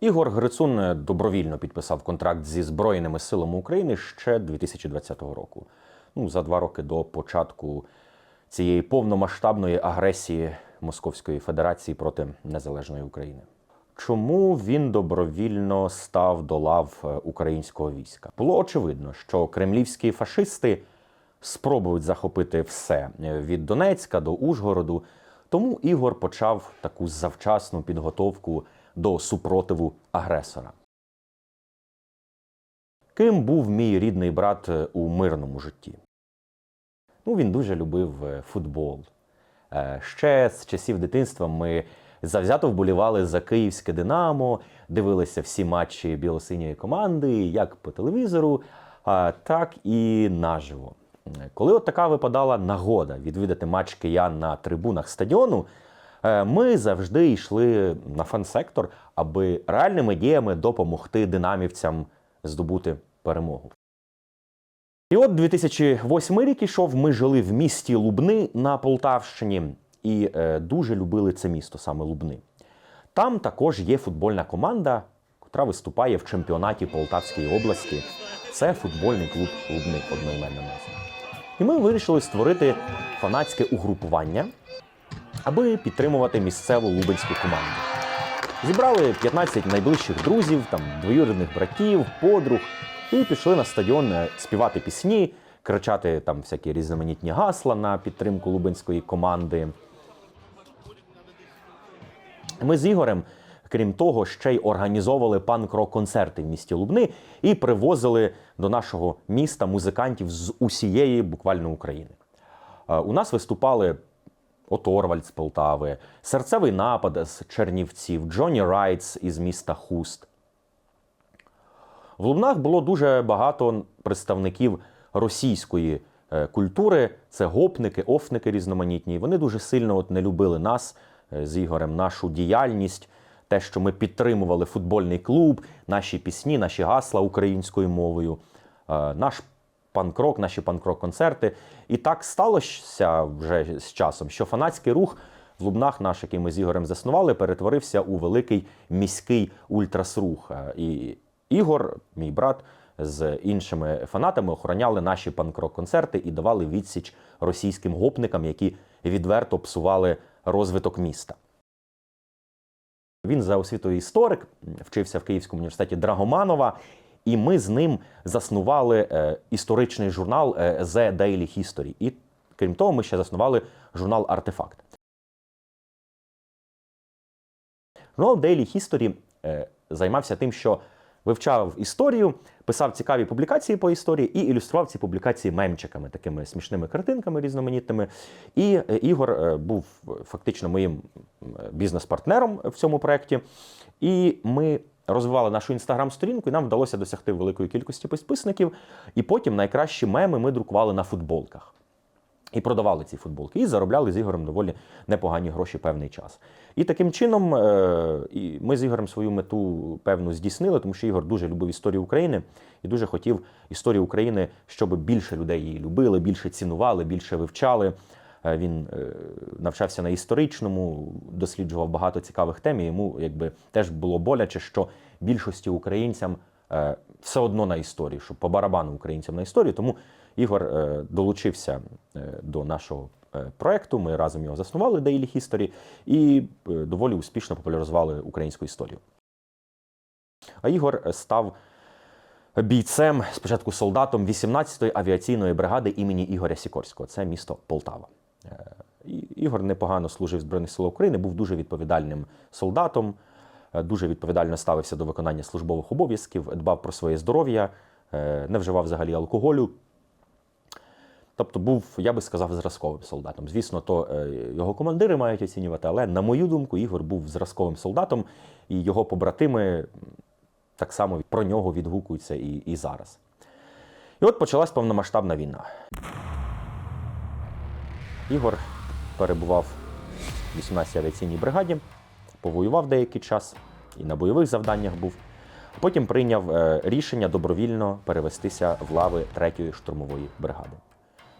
Ігор Грицун е, добровільно підписав контракт зі Збройними силами України ще 2020 року. Ну, за два роки до початку цієї повномасштабної агресії Московської Федерації проти незалежної України. Чому він добровільно став до лав е, українського війська? Було очевидно, що кремлівські фашисти спробують захопити все е, від Донецька до Ужгороду. Тому Ігор почав таку завчасну підготовку до супротиву агресора. Ким був мій рідний брат е, у мирному житті? Ну, він дуже любив е, футбол. Е, Ще з часів дитинства ми завзято вболівали за київське Динамо, дивилися всі матчі білосиньої команди, як по телевізору, так і наживо. Коли от така випадала нагода відвідати матч киян на трибунах стадіону, ми завжди йшли на фан-сектор, аби реальними діями допомогти динамівцям здобути перемогу. І от 2008 рік ішов. Ми жили в місті Лубни на Полтавщині і е, дуже любили це місто, саме Лубни. Там також є футбольна команда, яка виступає в чемпіонаті Полтавської області. Це футбольний клуб Лубни, одноіменна назва. І ми вирішили створити фанатське угрупування, аби підтримувати місцеву лубенську команду. Зібрали 15 найближчих друзів, там двоюрідних братів, подруг, і пішли на стадіон е, співати пісні, кричати там всякі різноманітні гасла на підтримку лубенської команди. Ми з Ігорем, крім того, ще й організовували панк-рок-концерти в місті Лубни і привозили до нашого міста музикантів з усієї буквально України. Е, У нас виступали Оторвальд з Полтави, серцевий напад з Чернівців, Джонні Райтс із міста Хуст. В Лубнах було дуже багато представників російської е, культури. Це гопники, офники різноманітні. Вони дуже сильно от не любили нас е, з Ігорем, нашу діяльність, те, що ми підтримували футбольний клуб, наші пісні, наші гасла українською мовою, е, наш панк-рок, наші панк-рок-концерти. І так сталося вже з часом, що фанатський рух в Лубнах, наш, який ми з Ігорем заснували, перетворився у великий міський ультрасрух. Е, І Ігор, мій брат, з іншими фанатами охороняли наші панк-рок-концерти і давали відсіч російським гопникам, які відверто псували розвиток міста. Він за освітою історик, вчився в Київському університеті Драгоманова, і ми з ним заснували е, історичний журнал е, The Daily History. І крім того, ми ще заснували журнал Артефакт. Журнал Daily History е, займався тим, що вивчав історію, писав цікаві публікації по історії і ілюстрував ці публікації мемчиками, такими смішними картинками різноманітними. І Ігор був фактично моїм бізнес-партнером в цьому проєкті. І ми розвивали нашу інстаграм-сторінку, і нам вдалося досягти великої кількості підписників. І потім найкращі меми ми друкували на футболках. І продавали ці футболки, і заробляли з Ігорем доволі непогані гроші певний час. І таким чином е, ми з Ігорем свою мету певну здійснили, тому що Ігор дуже любив історію України і дуже хотів історію України, щоб більше людей її любили, більше цінували, більше вивчали. Е, Він е, навчався на історичному, досліджував багато цікавих тем. І йому якби теж було боляче, що більшості українцям е, все одно на історію, що по барабану українцям на історію. Тому Ігор долучився до нашого проекту. Ми разом його заснували Daily History і доволі успішно популяризували українську історію. А Ігор став бійцем, спочатку солдатом 18-ї авіаційної бригади імені Ігоря Сікорського. Це місто Полтава. Е, Ігор непогано служив в Збройних силах України, був дуже відповідальним солдатом, е, дуже відповідально ставився до виконання службових обов'язків, дбав про своє здоров'я, е, не вживав взагалі алкоголю. Тобто був, я би сказав, зразковим солдатом. Звісно, то його командири мають оцінювати, але, на мою думку, Ігор був зразковим солдатом, і його побратими так само про нього відгукуються і, і зараз. І от почалась повномасштабна війна. Ігор перебував в 18-й авіаційній бригаді, повоював деякий час і на бойових завданнях був. Потім прийняв е, рішення добровільно перевестися в лави 3-ї штурмової бригади.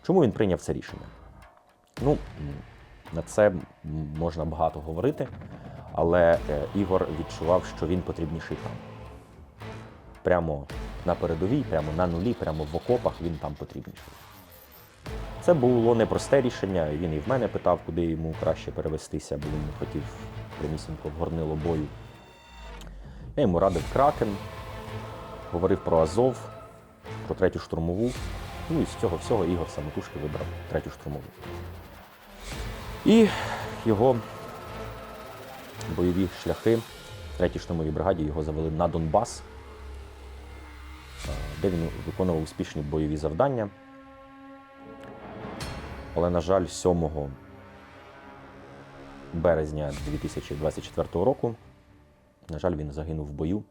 Чому він прийняв це рішення? Ну, на це можна багато говорити, але е, Ігор відчував, що він потрібніший там. Прямо на передовій, прямо на нулі, прямо в окопах він там потрібніший. Це було непросте рішення. Він і в мене питав, куди йому краще перевестися, бо він хотів прямісінько в горнило бою. Я йому радив Кракен, говорив про Азов, про третю штурмову. Ну і з цього всього Ігор самотужки вибрав третю штурмову. І його бойові шляхи в третій штурмовій бригаді його завели на Донбас, де він виконував успішні бойові завдання. Але, на жаль, 7 березня 2024 року, на жаль, він загинув в бою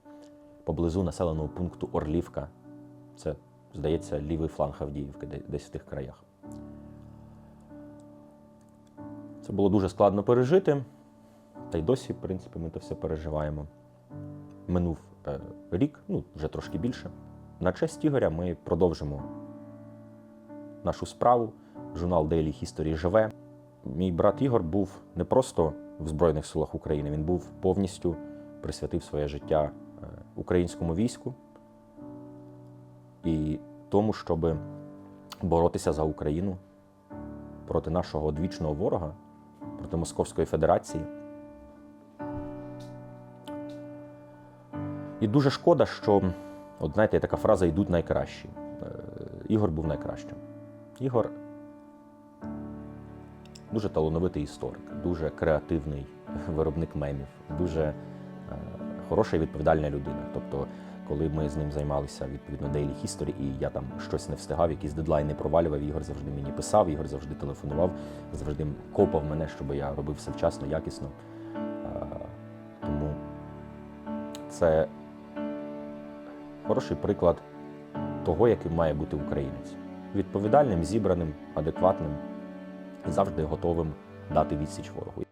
поблизу населеного пункту Орлівка. Це, здається, лівий фланг Авдіївки, десь в тих краях. Це було дуже складно пережити. Та й досі, в принципі, ми це все переживаємо. Минув е, рік, ну, вже трошки більше. На честь Ігоря ми продовжимо нашу справу. Журнал Daily History живе. Мій брат Ігор був не просто в Збройних силах України, він був повністю присвятив своє життя е, українському війську і тому, щоб боротися за Україну проти нашого одвічного ворога, проти Московської Федерації. І дуже шкода, що, от знаєте, така фраза йдуть найкращі. Е, Ігор був найкращим. Ігор дуже талановитий історик, дуже креативний виробник мемів, дуже е, хороша і відповідальна людина. Тобто, коли ми з ним займалися відповідно Daily History, і я там щось не встигав, якісь дедлайни провалював, Ігор завжди мені писав, Ігор завжди телефонував, завжди копав мене, щоб я робив все вчасно, якісно. Е, Тому це хороший приклад того, яким має бути українець. Відповідальним, зібраним, адекватним завжди готовим дати відсіч ворогу.